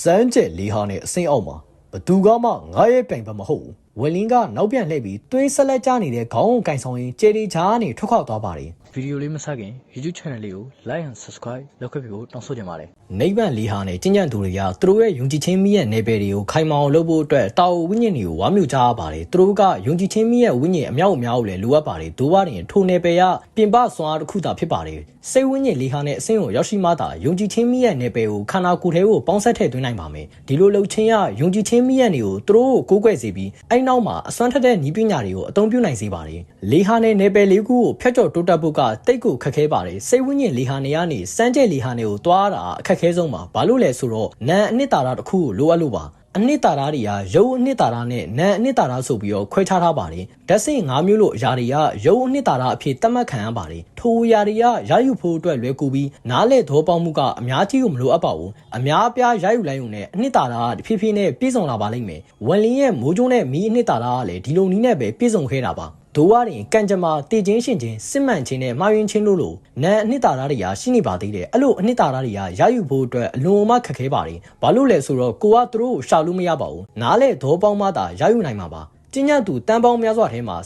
စမ်းကျက်လေးဟာနဲ့အစိမ်းအောက်မှာဘသူကမှငါရဲ့ပြိုင်ဘက်မဟုတ်ဘူးဝယ်လင်းကနောက်ပြန်လှည့်ပြီးသွေးဆက်လက်ကျနေတဲ့ခေါင်းကိုကင်ဆောင်ရင်ကျေဒီချားကနေထွက်ခွာသွားပါတယ် ဗီဒီယိုလေးမဆက်ခင် YouTube channel လေးကို like and subscribe လုပ်ခဲ့ပြီးဖို့တောင်းဆိုချင်ပါတယ်နိဗ္ဗာန်လေးဟာနဲ့ကျင့်ကြံသူတွေကသူတို့ရဲ့ယုံကြည်ခြင်းမိရဲ့နယ်ပယ်တွေကိုခိုင်မာအောင်လုပ်ဖို့အတွက်တာဝဝိညာဉ်တွေကိုဝါမျိုးကြရပါတယ်သူတို့ကယုံကြည်ခြင်းမိရဲ့ဝိညာဉ်အမြောက်အများကိုလည်းလိုအပ်ပါတယ်ဒိုးဝရင်ထိုနယ်ပယ်ကပြင်ပစွမ်းအားတစ်ခုသာဖြစ်ပါတယ်စိတ်ဝိညာဉ်လေးဟာနဲ့အစင်းကိုရောက်ရှိမှသာယုံကြည်ခြင်းမိရဲ့နယ်ပယ်ကိုခန္ဓာကိုယ်ထဲကိုပေါင်းဆက်ထည့်သွင်းနိုင်ပါမယ်ဒီလိုလှုပ်ခြင်းရယုံကြည်ခြင်းမိရဲ့နေကိုသူတို့ကိုကိုးကွယ်စေပြီးအဲ့နောက်မှာအစွမ်းထက်တဲ့ဤပညာတွေကိုအသုံးပြုနိုင်စေပါတယ်လေးဟာနဲ့နယ်ပယ်လေးခုကိုဖျက်ကျော်တိုးတက်ဖို့ကတိတ်ကိုခက်ခဲပါတယ်စိတ်ဝိညာဉ်လေးဟာနေကနေစမ်းကျက်လေးဟာနေကိုတွားတာအခက်ခဲဆုံးပါဘာလို့လဲဆိုတော့နံအနှစ်သာရတစ်ခုကိုလိုအပ်လို့ပါအနှစ်သာရတွေကရုပ်အနှစ်သာရနဲ့နာမ်အနှစ်သာရဆိုပြီးတော့ခွဲခြားထားပါတယ်ဓာတ်စိတ်၅မျိုးလို့အရာတွေကရုပ်အနှစ်သာရအဖြစ်သတ်မှတ်ခံရပါတယ်ထိုအရာတွေကရယူဖို့အတွက်လွယ်ကူပြီးနားလေသဘောပေါက်မှုကအများကြီးကိုမလိုအပ်ပါဘူးအများအပြားရယူလိုက်ုံနဲ့အနှစ်သာရကတဖြည်းဖြည်းနဲ့ပြည့်စုံလာပါလိမ့်မယ်ဝန်လင်းရဲ့မိုးကြိုးနဲ့မီးအနှစ်သာရကလည်းဒီလိုနည်းနဲ့ပဲပြည့်စုံခဲ့တာပါ ဒိုးဝရင်ကံကြမ္မာတည်ခြင်းရှင်ခြင်းစစ်မှန်ခြင်းနဲ့မှားယွင်းခြင်းတို့လိုနာအနှစ်သာရတွေကရှိနေပါသေးတယ်အဲ့လိုအနှစ်သာရတွေကရယူဖို့အတွက်အလွန်မှခက်ခဲပါတယ်ဘာလို့လဲဆိုတော့ကိုကသူတို့ကိုရှာလို့မရပါဘူးနားလေသဘောပေါက်မှသာရယူနိုင်မှာပါကျဉ်းညံ့သူတန်ပေါင်းများစွာထဲမှာ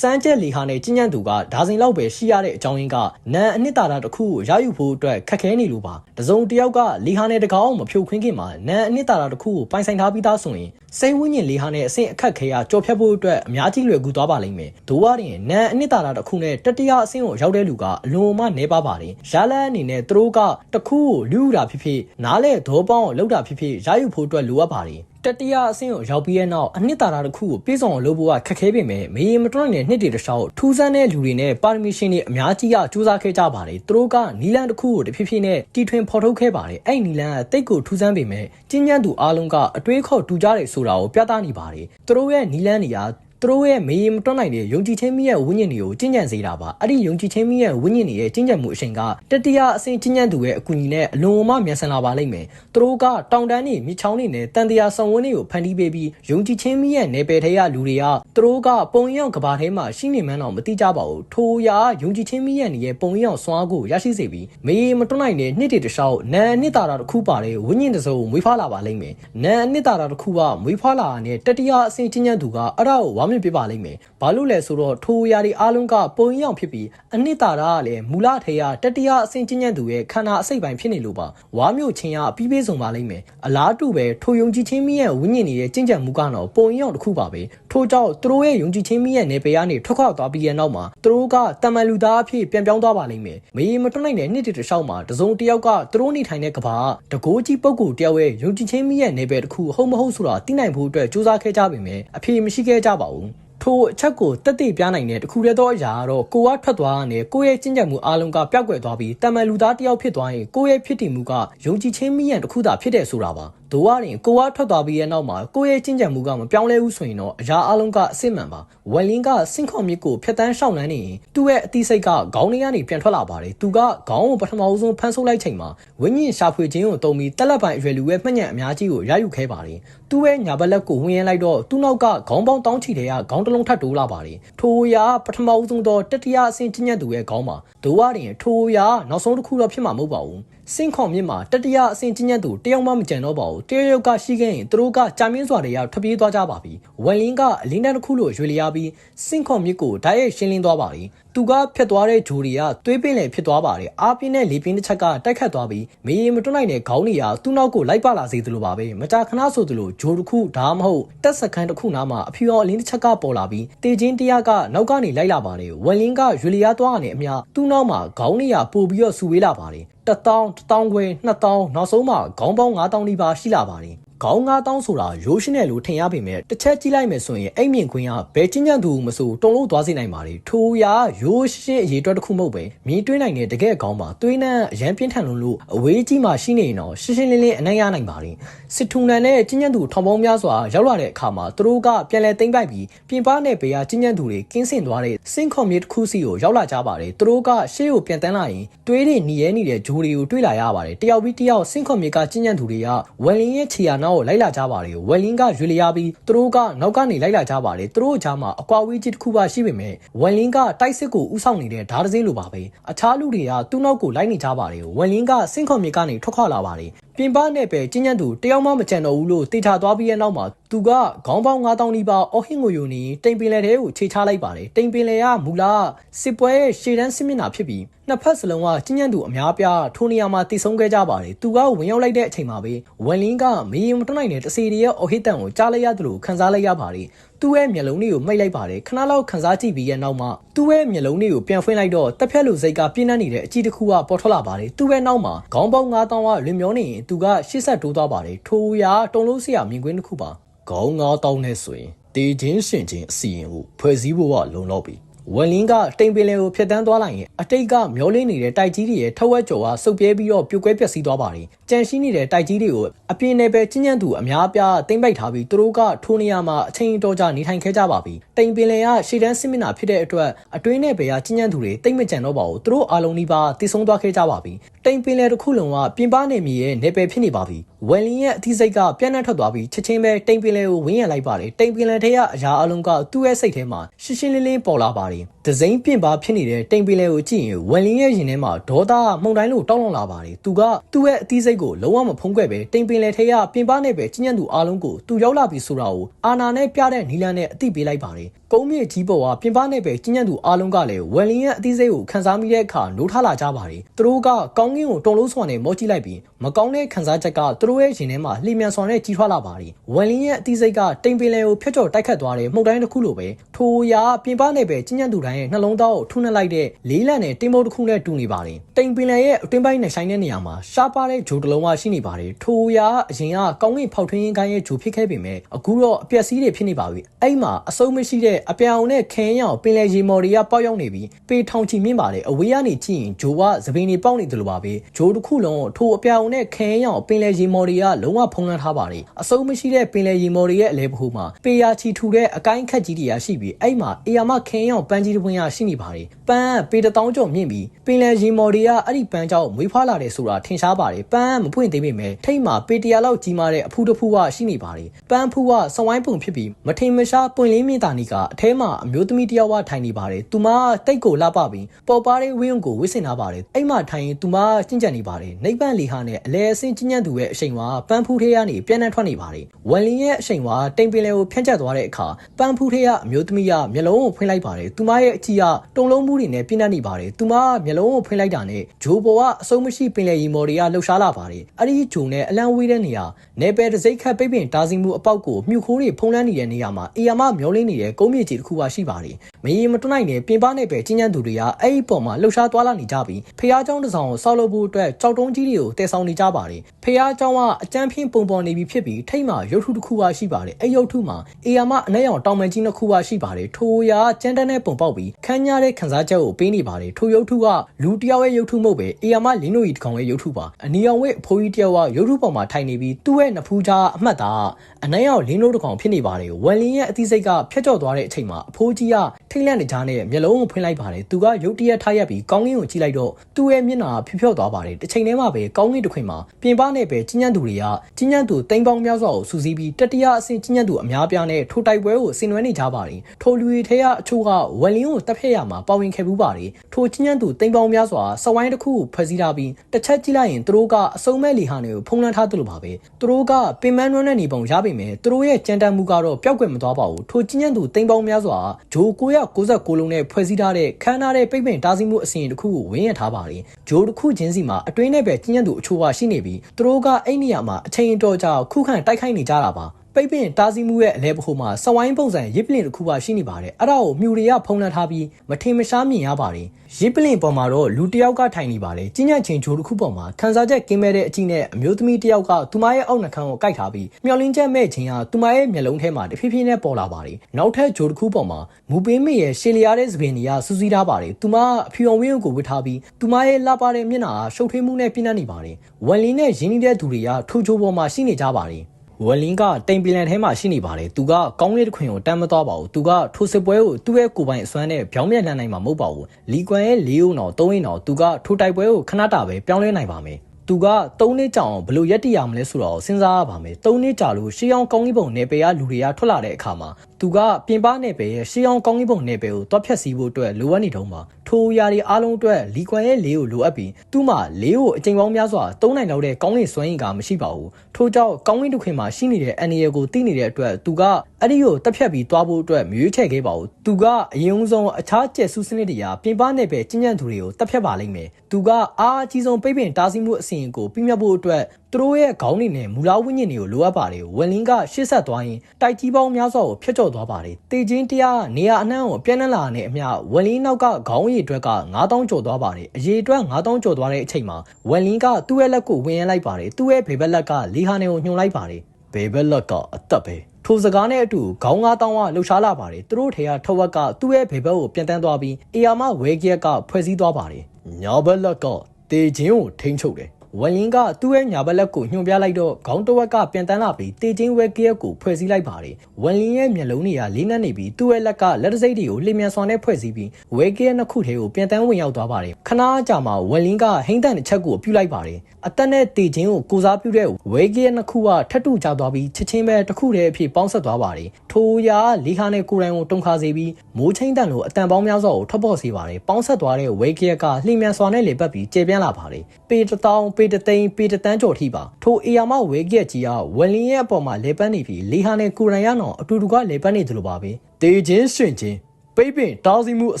စမ်းကျက်လီဟာနဲ့ကျဉ်းညံ့သူကဒါဇင်လောက်ပဲရှိရတဲ့အကြောင်းရင်းကနန်အနှစ်သာရတစ်ခုကိုရယူဖို့အတွက်ခက်ခဲနေလို့ပါတစုံတစ်ယောက်ကလီဟာနဲ့တကောင်မဖြိုခွင်းခင်မှာနန်အနှစ်သာရတစ်ခုကိုပိုင်ဆိုင်ထားပြီးသားဆိုရင်စိတ်ဝိညာဉ်လီဟာနဲ့အဆင့်အခက်ခဲရကြော်ဖြတ်ဖို့အတွက်အများကြီးလွယ်ကူသွားပါလိမ့်မယ်ဒိုးဝရင်နန်အနှစ်သာရတစ်ခုနဲ့တတိယအဆင့်ကိုရောက်တဲ့လူကအလွန်မှနေပါပါတယ်ရလန်းအနေနဲ့သူတို့ကတစ်ခုကိုလူယူတာဖြစ်ဖြစ်နားလေဒေါပေါင်းကိုလောက်တာဖြစ်ဖြစ်ရယူဖို့အတွက်လိုအပ်ပါတယ် တတိယအဆင့်ကိုရောက်ပြီးတဲ့နောက်အနှစ်သာရတစ်ခုကိုပြည့်စုံအောင်လုပ်ဖို့ကခက်ခဲပေမဲ့မေးမတွန့်တဲ့နှစ်တွေတစ်လျှောက်ထူးဆန်းတဲ့လူတွေနဲ့ပါရမီရှင်တွေအများကြီးကစူးစမ်းခဲ့ကြပါတယ်သူတို့ကနီလန်တစ်ခုကိုတဖြည်းဖြည်းနဲ့တီထွင်ဖော်ထုတ်ခဲ့ပါတယ်အဲ့နီလန်ကတိတ်ကိုထူးဆန်းပေမဲ့ကျဉ်းညံ့သူအားလုံးကအတွေးခေါ်တူကြတယ်ဆိုတာကိုပြသနေပါတယ်သူတို့ရဲ့နီလန်တွေက သူတို့ရဲ့မေးမတွန်းနိုင်တဲ့ယုံကြည်ခြင်းမိရဲ့ဝိညာဉ်တွေကိုကျင့်ကြံစေတာပါအဲ့ဒီယုံကြည်ခြင်းမိရဲ့ဝိညာဉ်တွေရဲ့ကျင့်ကြံမှုအချိန်ကတတိယအဆင့်ကျင့်ကြံသူရဲ့အကူအညီနဲ့အလွန်မှမြန်ဆန်လာပါလိမ့်မယ်သူတို့ကတောင်တန်းနေမြစ်ချောင်းနေနဲ့တန်တရားဆောင်ဝန်းတွေကိုဖန်တီးပေးပြီးယုံကြည်ခြင်းမိရဲ့နယ်ပယ်ထဲကလူတွေကသူတို့ကပုံရောက်ကဘာထဲမှာရှိနေမှန်းတော့မသိကြပါဘူးထိုရာယုံကြည်ခြင်းမိရဲ့နေရဲ့ပုံရောက်စွမ်းအားကိုရရှိစေပြီးမေးမတွန်းနိုင်တဲ့နှစ်တွေတခြားနန်နှစ်သာရတစ်ခုပါတဲ့ဝိညာဉ်တစ်စုံမွေးဖွားလာပါလိမ့်မယ်နန်နှစ်သာရတစ်ခုကမွေးဖွားလာတဲ့တတိယအဆင့်ကျင့်ကြံသူကအဲ့ဒါကိုဝါမြင့်ပြပါလိမ့်မယ်ဘာလို့လဲဆိုတော့ထိုအရာတွေအားလုံးကပုံရောင်ဖြစ်ပြီးအနှစ်သာရကလည်းမူလထေရတတိယအဆင့်ကျဉ်းညံ့သူရဲ့ခန္ဓာအစိတ်ပိုင်းဖြစ်နေလို့ပါဝါမျိုးချင်းကအပြီးပေးဆုံးပါလိမ့်မယ်အလားတူပဲထိုယုံကြည်ခြင်းမိရဲ့ဝိညာဉ်ရဲ့ကျင့်ကြံမှုကတော့ပုံရောင်တစ်ခုပါပဲထို့ကြောင့်သူတို့ရဲ့ယုံကြည်ခြင်းမိရဲ့နေပယ်ကနေထွက်ခွာသွားပြီးတဲ့နောက်မှာသူတို့ကတမန်လူသားအဖြစ်ပြန်ပြောင်းသွားပါလိမ့်မယ်မေးမတွနိုင်တဲ့နှစ်တည်းတစ်လျှောက်မှာတစုံတစ်ယောက်ကသူတို့နေထိုင်တဲ့ကဘာတကိုးကြီးပုဂ္ဂိုလ်တယောက်ရဲ့ယုံကြည်ခြင်းမိရဲ့နေပယ်တစ်ခုဟုတ်မဟုတ်ဆိုတာသိနိုင်ဖို့အတွက်စူးစမ်းခဲ့ကြပေမယ့်အဖြေမရှိခဲ့ကြပါဘူး ထိုအချက်ကိုတက်တည်ပြနိုင်တဲ့တခုတည်းသောအရာကတော့ကိုကထွက်သွားတဲ့ကိုယ့်ရဲ့ကျင့်ကြံမှုအလုံးကပျောက်ကွယ်သွားပြီးတမန်လူသားတယောက်ဖြစ်သွားရင်ကိုယ့်ရဲ့ဖြစ်တည်မှုကယုံကြည်ခြင်းမိရန်တစ်ခုသာဖြစ်တယ်ဆိုတာပါ ဒိုးရရင်ကိုကထွက်သွားပြီးရဲ့နောက်မှာကိုယ့်ရဲ့ကျင့်ကြံမှုကမပြောင်းလဲဘူးဆိုရင်တော့အရာအလုံးကအစစ်မှန်ပါဝက်လင်းကစင့်ခွန်မြစ်ကိုဖျက်တမ်းရှောင်းလန်းနေရင်သူ့ရဲ့အသိစိတ်ကခေါင်းထဲကနေပြန်ထွက်လာပါတယ်သူကခေါင်းကိုပထမဦးဆုံးဖမ်းဆုပ်လိုက်ချိန်မှာဝင်းညင်ရှာဖွေခြင်းကိုတုံပြီးတက်လက်ပိုင်အရွယ်လူရဲ့မှတ်ညံအများကြီးကိုရယူခဲ့ပါတယ်သူ့ရဲ့ညာဘက်လက်ကိုဝင်ရလိုက်တော့သူ့နောက်ကခေါင်းပေါင်းတောင်းချီတဲ့ကခေါင်းတစ်လုံးထပ်တိုးလာပါတယ်ထိုရာပထမဦးဆုံးသောတတိယအဆင့်ကျင့်ကြံသူရဲ့ခေါင်းမှာဒိုးရရင်ထိုရာနောက်ဆုံးတစ်ခုတော့ဖြစ်မှာမဟုတ်ပါဘူး စင့်ခွန်မြစ်မှာတတိယအဆင့်ကျဉ်းညံ့သူတယောက်မှမကြံတော့ပါဘူးတယောက်ကရှိခဲ့ရင်သူတို့ကကြာမင်းစွာတွေကထွက်ပြေးသွားကြပါပြီဝယ်လင်းကအလင်းတန်းတစ်ခုလိုရွေလျားပြီးစင့်ခွန်မြစ်ကိုဓာတ်ရိုက်ရှင်းလင်းသွားပါပြီသူကဖျက်သွားတဲ့ဂျိုတွေကသွေးပင်လယ်ဖြစ်သွားပါတယ်အားပြင်းတဲ့လေပြင်းတစ်ချက်ကတိုက်ခတ်သွားပြီးမေးမတွန်းနိုင်တဲ့ခေါင်းတွေကသူ့နောက်ကိုလိုက်ပါလာစေသလိုပါပဲမကြာခဏဆိုသလိုဂျိုတစ်ခုဒါမှမဟုတ်တက်စခန်းတစ်ခုနားမှာအဖြူအောင်အလင်းတစ်ချက်ကပေါ်လာပြီးတေချင်းတရားကနောက်ကနေလိုက်လာပါတယ်ဝယ်လင်းကရွေလျားသွားတဲ့အမျှသူ့နောက်မှာခေါင်းတွေကပို့ပြီးတော့ဆူဝေးလာပါတယ် 1000 1000ခွဲ2000နောက်ဆုံးမှခေါင်းပေါင်း9000နီးပါးရှိလာပါတယ် ခေါင်း9000ဆိုတာရိုးရှင်းတယ်လို့ထင်ရပေမဲ့တစ်ချက်ကြည့်လိုက်မယ်ဆိုရင်အိမ်မြင့်ခွင်းကဘယ်ချင်းချန်သူမဆိုတုံလို့သွားစေနိုင်ပါတယ်ထိုရာရိုးရှင်းအရေးအတွက်တစ်ခုမဟုတ်ပဲမြင်းတွင်းနိုင်တဲ့တကယ်ခေါင်းမှာသွေးနှံအရန်ပြင်းထန်လို့လို့အဝေးကြီးမှရှိနေရင်တော့ရှင်းရှင်းလင်းလင်းအနိုင်ရနိုင်ပါတယ်စစ်ထုံနန်နဲ့ချင်းချန်သူထောင်ပေါင်းများစွာရောက်လာတဲ့အခါမှာသူတို့ကပြန်လဲသိမ့်ပိုက်ပြီးပြင်ပနဲ့ဘေးကချင်းချန်သူတွေကင်းစင်သွားတဲ့စင်ခွန်မြေတစ်ခုစီကိုရောက်လာကြပါတယ်သူတို့ကရှေ့ကိုပြန်တန်းလာရင်တွေးတွေหนีရဲနေတဲ့ဂျိုးတွေကိုတွေ့လာရပါတယ်တယောက်ပြီးတယောက်စင်ခွန်မြေကချင်းချန်သူတွေကဝယ်လင်းရဲ့ခြေရာနောက်ကိုလိုက်လာကြပါတယ်ဝယ်လင်းကရွေလျားပြီးသူတို့ကနောက်ကနေလိုက်လာကြပါတယ်သူတို့အကြားမှာအကွာဝေးကြီးတစ်ခုပါရှိပေမဲ့ဝယ်လင်းကတိုက်စစ်ကိုဥဆောင်နေတဲ့ဓာတ်တစင်းလိုပါပဲအခြားလူတွေကသူ့နောက်ကိုလိုက်နေကြပါတယ်ဝယ်လင်းကစင်ခွန်မြေကနေထွက်ခွာလာပါတယ် ပြင်ပနယ်ပယ်ကျဉ်းညံ့သူတယောက်မှမကြံတော့ဘူးလို့တေချာသွားပြီးတဲ့နောက်မှာသူကခေါင်းပေါင်း9000နီးပါးအော်ဟင်ကိုယိုနေတိမ်ပင်လယ်ထဲကိုခြေချလိုက်ပါတယ်တိမ်ပင်လယ်ကမူလာစစ်ပွဲရဲ့ရှေ့တန်းစစ်မျက်နှာဖြစ်ပြီးနှစ်ဖက်စလုံးကကျဉ်းညံ့သူအများပြားထိုနေရာမှာတည်ဆုံခဲ့ကြပါတယ်သူကဝင်ရောက်လိုက်တဲ့အချိန်မှာပဲဝန်လင်းကမေးရင်မတွနိုင်တဲ့တစီတွေရဲ့အော်ဟစ်တန်ကိုကြားလိုက်ရတယ်လို့ခန်းစားလိုက်ရပါတယ် သူ့ရဲ့မျက်လုံးတွေကိုမှိတ်လိုက်ပါတယ်ခဏလောက်ခန်းစားကြည့်ပြီးရဲ့နောက်မှာသူ့ရဲ့မျက်လုံးတွေကိုပြန်ဖွင့်လိုက်တော့တက်ဖြတ်လူစိတ်ကပြင်းနှက်နေတဲ့အကြည့်တစ်ခုကပေါ်ထွက်လာပါတယ်သူ့ရဲ့နောက်မှာခေါင်းပေါင်း9000ကလွင်မျောနေရင်သူကရှေ့ဆက်တိုးသွားပါတယ်ထိုရာတုံလို့စရာမြင်ကွင်းတစ်ခုပါခေါင်း9000နဲ့ဆိုရင်တေချင်းရှင်ချင်းအစီရင်ကိုဖွဲ့စည်းဖို့ကလုံလောက်ပြီ ဝန်လင်းကတိမ်ပင်လယ်ကိုဖျက်တမ်းသွားလိုက်ရင်အတိတ်ကမျောလင်းနေတဲ့တိုက်ကြီးတွေရဲ့ထက်ဝက်ကျော်ကစုပ်ပြဲပြီးတော့ပြိုကွဲပျက်စီးသွားပါတယ်။ကြံရှိနေတဲ့တိုက်ကြီးတွေကိုအပြင်းနဲ့ပဲကျဉ်းညံ့သူအများအပြားတိမ့်ပိုက်ထားပြီးသူတို့ကထိုနေရာမှာအချိန်တော်ကြာနေထိုင်ခဲ့ကြပါပြီ။တိမ်ပင်လယ်ကရှေ့တန်းစစ်မျက်နှာဖြစ်တဲ့အတွက်အတွင်းနဲ့ဘယ်ကကျဉ်းညံ့သူတွေတိတ်မကြံတော့ပါဘူး။သူတို့အားလုံးဒီပါတည်ဆုံသွားခဲ့ကြပါပြီ။တိမ်ပင်လယ်တစ်ခုလုံးကပြင်ပနေမီရဲ့နေပယ်ဖြစ်နေပါပြီ။ ဝယ်လင်းရဲ့အသီးစိတ်ကပြန့်နှံ့ထွက်သွားပြီးချက်ချင်းပဲတိမ်ပင်လယ်ကိုဝင်းရံလိုက်ပါတယ်။တိမ်ပင်လယ်ထဲကအရာအလုံးကသူ့ရဲ့စိတ်ထဲမှာရှင်းရှင်းလင်းလင်းပေါ်လာပါတယ်။ဒဇိန်ပြင်ပါဖြစ်နေတဲ့တိမ်ပင်လယ်ကိုကြည့်ရင်ဝယ်လင်းရဲ့ရင်ထဲမှာဒေါသမှုန်တိုင်းလို့တောင်းလောင်လာပါတယ်။သူကသူ့ရဲ့အသီးစိတ်ကိုလုံးဝမဖုံးကွယ်ပဲတိမ်ပင်လယ်ထဲကပြင်ပနဲ့ပဲကျဉ်းညံ့သူအားလုံးကိုသူရောက်လာပြီဆိုတာကိုအာနာနဲ့ပြတဲ့နီလန်နဲ့အသိပေးလိုက်ပါတယ်။ကုန်းမြေကြီးပေါ်ကပြင်ပနဲ့ပဲကျဉ်းညံ့သူအားလုံးကလည်းဝယ်လင်းရဲ့အသီးစိတ်ကိုခန်းစားမိတဲ့အခါနိုးထလာကြပါတယ်။သူတို့ကကောင်းကင်ကိုတုံလုံးစွာနဲ့မော့ကြည့်လိုက်ပြီးမကောင်းတဲ့ခန်းစားချက်ကသူတို့ရဲ့ရင်ထဲမှာလှိမြန်စွာနဲ့ကြီးထွားလာပါတယ်။ဝယ်လင်းရဲ့အသီးစိတ်ကတိမ်ပင်လယ်ကိုဖျက်ချော်တိုက်ခတ်သွားတဲ့မှုန်တိုင်းတစ်ခုလိုပဲထိုရာပြင်ပနဲ့ပဲကျဉ်းညံ့သူတိုင်းရဲ့နှလုံးသားကိုထုနှက်လိုက်တဲ့လေးလံနဲ့တင်မိုးတစ်ခုနဲ့တူနေပါတယ်။တိမ်ပင်လယ်ရဲ့အတွင်းပိုင်းနဲ့ဆိုင်တဲ့နေရာမှာရှားပါတဲ့ဂျိုတလုံးကရှိနေပါတယ်။ထိုရာအရင်ကကောင်းကင်ဖောက်ထွင်းရင်ကိုင်းရဲ့ဂျိုဖြစ်ခဲ့ပေမဲ့အခုတော့အပျက်စီးတွေဖြစ်နေပါပြီ။အဲ့မှာအစုံမရှိတဲ့အပြောင်နဲ့ခင်းရောင်ပင်လယ်ရေမော်တွေကပေါက်ရောက်နေပြီးပေထောင်ချီမြင့်ပါတယ်အဝေးကနေကြည့်ရင်ဂျိုကသပင်းတွေပေါက်နေတယ်လို့ပါပဲဂျိုတစ်ခုလုံးထိုအပြောင်နဲ့ခင်းရောင်ပင်လယ်ရေမော်တွေကလုံးဝဖုံးလွှမ်းထားပါတယ်အစုံမရှိတဲ့ပင်လယ်ရေမော်တွေရဲ့အလဲပခုမှာပေယာချီထူတဲ့အကိုင်းခက်ကြီးတွေရရှိပြီးအဲ့မှာအေယာမခင်းရောင်ပန်းကြီးတစ်ပွင့်ရရှိနေပါတယ်ပန်းပေတထောင်ကျော်မြင့်ပြီးပင်လယ်ရေမော်တွေကအဲ့ဒီပန်းကြောင့်မွေးဖွားလာတယ်ဆိုတာထင်ရှားပါတယ်ပန်းမပွင့်သေးပေမဲ့ထိတ်မှာပေတရာလောက်ကြီးမားတဲ့အဖူတစ်ဖူကရှိနေပါတယ်ပန်းဖူကစဝိုင်းပုံဖြစ်ပြီးမထိန်မရှားပွင့်လင်းမြင့်တာနီကအထဲမှာအမျိုးသမီးတယောက်ကထိုင်နေပါတယ်သူမတိတ်ကိုလှပပြီးပေါ်ပါတဲ့ဝင်းကိုဝစ်စင်ထားပါတယ်အဲ့မှာထိုင်ရင်သူမကျင့်ကြံနေပါတယ်နိဗ္ဗာန်လီဟာနဲ့အလဲအစင်းကျင့်ကြံသူရဲ့အချိန်ဝါပန်းဖူးထေးကနေပြန်နှံ့ထွက်နေပါတယ်ဝန်လင်းရဲ့အချိန်ဝါတိမ်ပင်လယ်ကိုဖြန့်ကျက်သွားတဲ့အခါပန်းဖူးထေးကအမျိုးသမီးကမျက်လုံးကိုဖွင့်လိုက်ပါတယ်သူမရဲ့အကြည့်ကတုံလုံးမှုတွေနဲ့ပြင်းထန်နေပါတယ်သူမမျက်လုံးကိုဖွင့်လိုက်တာနဲ့ဂျိုပေါ်ကအစုံမရှိပင်လယ်ရီမော်တွေကလှုပ်ရှားလာပါတယ်အဲ့ဒီဂျိုနဲ့အလံဝေးတဲ့နေရာနေပယ်တစိမ့်ခတ်ပိတ်ပင်တားစီမှုအပေါက်ကိုမြှုပ်ခိုးတွေဖုံးလန်းနေတဲ့နေရာမှာအေယာမမျောလင်းနေတဲ့ကုန်းမြေကြီးတစ်ခုပါရှိပါတယ်မရင်မတွနိုင်တဲ့ပြင်ပနဲ့ပဲကျဉ်းကျန်းသူတွေကအဲ့ဒီပေါ်မှာလှုပ်ရှားသွားလာနေကြပြီးဖះเจ้าတစ်ဆောင်ကိုဆောက်လုပ်ဖို့အတွက်ကြောက်တုံးကြီးတွေကိုတည်ဆောင်နေကြပါတယ်ဖះเจ้า ကအကြမ်းဖျင်းပုံပေါ်နေပြီဖြစ်ပြီးထိတ်မှာရုပ်ထုတစ်ခုပါရှိပါတယ်အဲ့ရုပ်ထုမှာအေယာမအနက်ရောင်တောင်ပန်ကြီးနှစ်ခုပါရှိပါတယ်ထိုရာကျန်းတန်းနဲ့ပုံပေါက်ပြီးခန်းညားတဲ့ခန်းစားချက်ကိုပေးနေပါတယ်ထိုရုပ်ထုကလူတစ်ယောက်ရဲ့ရုပ်ထုမဟုတ်ပဲအေယာမလင်းတို့ကြီးတစ်ကောင်ရဲ့ရုပ်ထုပါအနီရောင်ဝဲအဖိုးကြီးတစ်ယောက်ကရုပ်ထုပေါ်မှာထိုင်နေပြီးသူ့ရဲ့နဖူးကြားအမှတ်သားအနက်ရောင်လင်းတို့တစ်ကောင်ဖြစ်နေပါတယ်ဝမ်လင်းရဲ့အသီးစိတ်ကဖျက်ကျော်သွားတဲ့အချိန်မှာအဖိုးကြီးက ထိတ်လန့်နေကြတဲ့မျက်လုံးကိုဖွင့်လိုက်ပါတယ်သူကရုတ်တရက်ထားရက်ပြီးကောင်းကင်ကိုကြည့်လိုက်တော့သူ့ရဲ့မျက်နှာဖြူဖြော့သွားပါတယ်တစ်ချိန်တည်းမှာပဲကောင်းကင်တစ်ခွင်မှာပြင်ပနဲ့ပဲကြီးညံ့သူတွေကကြီးညံ့သူတိမ်ပေါင်းများစွာကိုစူးစီးပြီးတတိယအဆင့်ကြီးညံ့သူအများပြားနဲ့ထိုတိုက်ပွဲကိုဆင်နွှဲနေကြပါတယ်ထိုလူတွေထဲကအချို့ကဝမ်လင်းကိုတပ်ဖြတ်ရမှာပါဝင်ခဲ့ဘူးပါတယ်ထိုကြီးညံ့သူတိမ်ပေါင်းများစွာစဝိုင်းတစ်ခုကိုဖွဲ့စည်းထားပြီးတစ်ချက်ကြည့်လိုက်ရင်သူတို့ကအစုံမဲ့လီဟာတွေကိုဖုံးလွှမ်းထားသလိုပါပဲသူတို့ကပင်မနှွမ်းတဲ့နေပုံရပေမဲ့သူတို့ရဲ့ကြမ်းတမ်းမှုကတော့ပျောက်ကွယ်မသွားပါဘူးထိုကြီးညံ့သူတိမ်ပေါင်းများစွာဂျို996လုံးနဲ့ဖွဲ့စည်းထားတဲ့ခန်းထားတဲ့ပိတ်ပင်တားဆီးမှုအစီအရင်တစ်ခုကိုဝင်းရထားပါတယ်ဂျိုတစ်ခုချင်းစီမှာအတွင်းနဲ့ပဲကြီးညံ့သူအချို့ကရှိနေပြီးသူတို့ကအဲ့နေရာမှာအချိန်တော်ကြာခုခံတိုက်ခိုက်နေကြတာပါ ပိတ်ပင်တားဆီးမှုရဲ့အလဲပခုမှာစဝိုင်းပုံစံရစ်ပလင်တစ်ခုပါရှိနေပါတယ်အဲ့ဒါကိုမြူတွေကဖုံးလွှမ်းထားပြီးမထင်မရှားမြင်ရပါတယ်ရစ်ပလင်ပေါ်မှာတော့လူတစ်ယောက်ကထိုင်နေပါတယ်ကျဉ်းညံ့ချင်းဂျိုတစ်ခုပေါ်မှာခန်းစားချက်ကင်းမဲ့တဲ့အကြည့်နဲ့အမျိုးသမီးတစ်ယောက်ကသူမရဲ့အောက်နှာခမ်းကိုကိုက်ထားပြီးမျောလင်းချက်မဲ့ချင်းဟာသူမရဲ့မျက်လုံးထဲမှာတဖြည်းဖြည်းနဲ့ပေါ်လာပါတယ်နောက်ထပ်ဂျိုတစ်ခုပေါ်မှာမူပေးမေရဲ့ရှေလျားတဲ့သပင်တွေကစူးစီးထားပါတယ်သူမအဖြူအောင်ဝင်းကိုဝတ်ထားပြီးသူမရဲ့လှပတဲ့မျက်နှာကရှုပ်ထွေးမှုနဲ့ပြင်းထန်နေပါတယ်ဝန်လင်းနဲ့ရင်းနှီးတဲ့သူတွေကထူချိုပေါ်မှာရှိနေကြပါတယ် ဝလင်းကတိမ်ပီလန်ထဲမှာရှိနေပါတယ်သူကကောင်းလေးတစ်ခွင်ကိုတမ်းမသွားပါဘူးသူကထိုစစ်ပွဲကိုသူ့ရဲ့ကိုယ်ပိုင်အစွမ်းနဲ့ပြောင်းပြန်လှန်နိုင်မှာမဟုတ်ပါဘူးလီကွမ်ရဲ့လေးဦးတော်သုံးရင်တော်သူကထိုတိုက်ပွဲကိုခဏတာပဲပြောင်းလဲနိုင်ပါမယ်သူက၃နှစ်ကြာအောင်ဘလို့ရက်တည်ရမလဲဆိုတော့စဉ်းစားရပါမယ်၃နှစ်ကြာလို့ရှေးအောင်ကောင်းကြီးပုံနယ်ပယ်ကလူတွေကထွက်လာတဲ့အခါမှာ သူကပြင်ပနယ်ပယ်ရဲ့ရှေးအောင်ကောင်းကြီးပုံနယ်ပယ်ကိုတွားဖြတ်စည်းဖို့အတွက်လိုအပ်နေတော့မှာထိုအရာတွေအားလုံးအတွက်လီကွမ်ရဲ့လေးကိုလိုအပ်ပြီးသူ့မှာလေးကိုအချိန်ပေါင်းများစွာသုံးနိုင်တော့တဲ့ကောင်းကင်စွမ်းရည်ကမရှိပါဘူးထို့ကြောင့်ကောင်းကင်တစ်ခွင်မှာရှိနေတဲ့အန်ရီယယ်ကိုသိနေတဲ့အတွက်သူကအဲ့ဒီကိုတက်ဖြတ်ပြီးသွားဖို့အတွက်မရွေးချယ်ခဲ့ပါဘူးသူကအရင်ဆုံးအခြားကျက်စုစနစ်တွေကပြင်ပနယ်ပယ်ကျဉ်းညံ့သူတွေကိုတက်ဖြတ်ပါလိမ့်မယ်သူကအားအကြီးဆုံးပိတ်ပင်တားဆီးမှုအစီအစဉ်ကိုပြမြတ်ဖို့အတွက်သူတို့ရဲ့ခေါင်းတွေနဲ့မူလာဝိညာဉ်တွေကိုလိုအပ်ပါတယ်ဝက်လင်းကရှေ့ဆက်သွားရင်တိုက်ကြီးပေါင်းများစွာကိုဖျက်ချော်သွားပါတယ်တေချင်းတရားနေရာအနှံ့ကိုပြန့်နှံ့လာတဲ့အမျှဝက်လင်းနောက်ကခေါင်းရည်အတွက်က9000ကျော်သွားပါတယ်အရေးအတွက်9000ကျော်သွားတဲ့အချိန်မှာဝက်လင်းကသူ့ရဲ့လက်ကိုဝင်ရလိုက်ပါတယ်သူ့ရဲ့ဘေဘက်လက်ကလီဟာနေကိုညှို့လိုက်ပါတယ်ဘေဘက်လက်ကအသက်ပဲထိုစကားနဲ့အတူခေါင်း၅တောင်းကလှုပ်ရှားလာပါတယ်သူတို့ထေကထဝက်ကသူ့ရဲ့ဘေဘက်ကိုပြန်တန်းသွားပြီးအေယာမဝဲကက်ကဖွဲ့စည်းသွားပါတယ်ညာဘက်လက်ကတေချင်းကိုထိန်းချုပ်တယ် ဝလင်းကသူ့ရဲ့ညာဘက်လက်ကိုညှို့ပြလိုက်တော့ခေါင်းတဝက်ကပြန်တန်းလာပြီးတေချင်းဝဲကရက်ကိုဖွဲ့စည်းလိုက်ပါတယ်ဝလင်းရဲ့မျက်လုံးတွေကလေးနှက်နေပြီးသူ့ရဲ့လက်ကလက်တစိတ်တွေကိုလှည့်မြန်စွာနဲ့ဖွဲ့စည်းပြီးဝဲကရက်နှစ်ခုထဲကိုပြန်တန်းဝင်ရောက်သွားပါတယ်ခဏကြာမှဝလင်းကဟိမ့်တန်တစ်ချက်ကိုပြုတ်လိုက်ပါတယ် အသက်နဲ့တေချင်းကိုကိုစားပြုတဲ့ဝဲကရက်နှစ်ခုကထပ်တူကျသွားပြီးချက်ချင်းပဲတစ်ခုတည်းအဖြစ်ပေါင်းဆက်သွားပါတယ်ထိုရာလီခါနဲ့ကိုရိုင်းကိုတုံခါစေပြီးမိုးချင်းတန်လိုအတန်ပေါင်းများစွာကိုထွက်ပေါ်စေပါတယ်ပေါင်းဆက်သွားတဲ့ဝဲကရက်ကလှိမြန်စွာနဲ့လေပတ်ပြီးကျေပြန့်လာပါတယ်ပေတတောင်ပေတသိန်းပေတတန်းကျော်ထိပါထိုအေယာမဝဲကရက်ကြီးကဝလင်းရဲ့အပေါ်မှာလေပတ်နေပြီးလီဟာနဲ့ကိုရိုင်းရနောင်အတူတူကလေပတ်နေသလိုပါပဲတေချင်းရှင်ချင်းပိတ်ပင်တားဆီးမှုအ